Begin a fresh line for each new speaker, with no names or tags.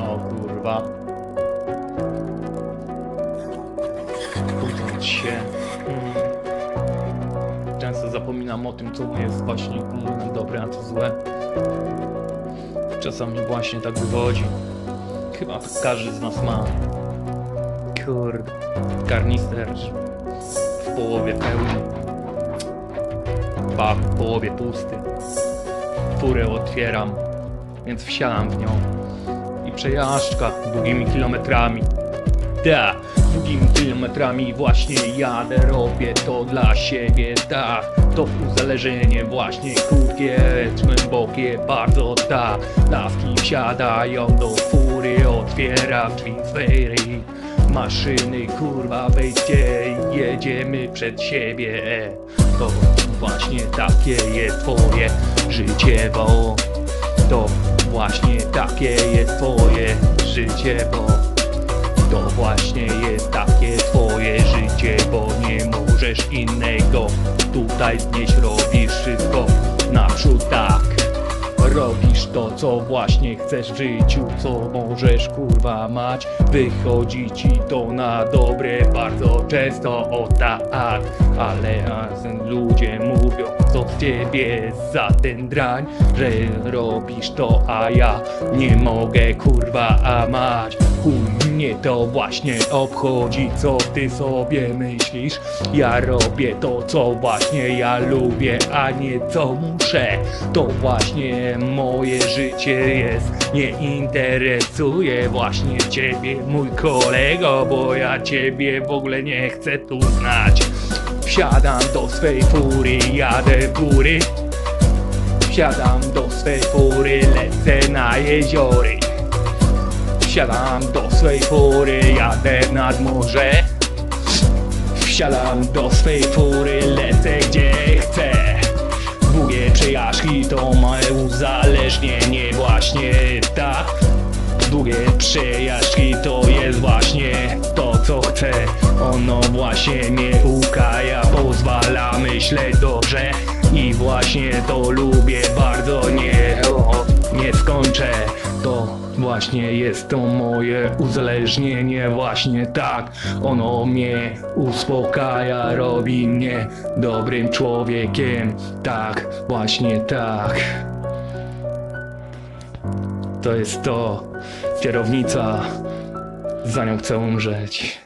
O kurwa. Kłócić się. Hmm. Często zapominam o tym, co jest właśnie kurwa dobre, a co złe. Czasami właśnie tak wychodzi. Chyba każdy z nas ma. Kur... Karnister w połowie pełny. Ba, w połowie pusty. Furę otwieram, więc wsiadam w nią. Przejażdżka długimi kilometrami. Da, długimi kilometrami właśnie jadę, robię to dla siebie, da To uzależnienie właśnie krótkie, głębokie, bardzo da. Laski wsiadają do fury, otwiera drzwi sfery. Maszyny, kurwa, wejdźcie, jedziemy przed siebie. To właśnie takie jest twoje życie, bo To właśnie takie jest twoje życie, bo to właśnie jest takie twoje życie, bo nie możesz innego. Tutaj znieść robisz wszystko naprzód tak. Robisz to, co właśnie chcesz w życiu, co możesz kurwa mać. Wychodzi ci to na dobre bardzo często, o tak. Ale ludzie mówią, co z ciebie za ten drań Że robisz to, a ja nie mogę kurwa a mać Chuj mnie to właśnie obchodzi, co ty sobie myślisz. Ja robię to, co właśnie ja lubię, a nie co muszę. To właśnie moje życie jest Nie interesuje właśnie ciebie, mój kolego Bo ja ciebie w ogóle nie chcę tu znać Wsiadam do swej fury, jadę w góry. Wsiadam do swej fury, lecę na jeziory Wsiadam do swej fury, jadę nad morze. Wsiadam do swej fury, lecę gdzie chcę. Długie przejażdżki to małe uzależnienie właśnie tak Długie przejażdżki to jest właśnie to co chcę. Ono właśnie mnie ukaja, pozwala myśleć dobrze I właśnie to lubię bardzo, nie, o, nie skończę. To właśnie jest to moje uzależnienie, właśnie tak. Ono mnie uspokaja, robi mnie dobrym człowiekiem. Tak, właśnie tak. To jest to kierownica, za nią chcę umrzeć.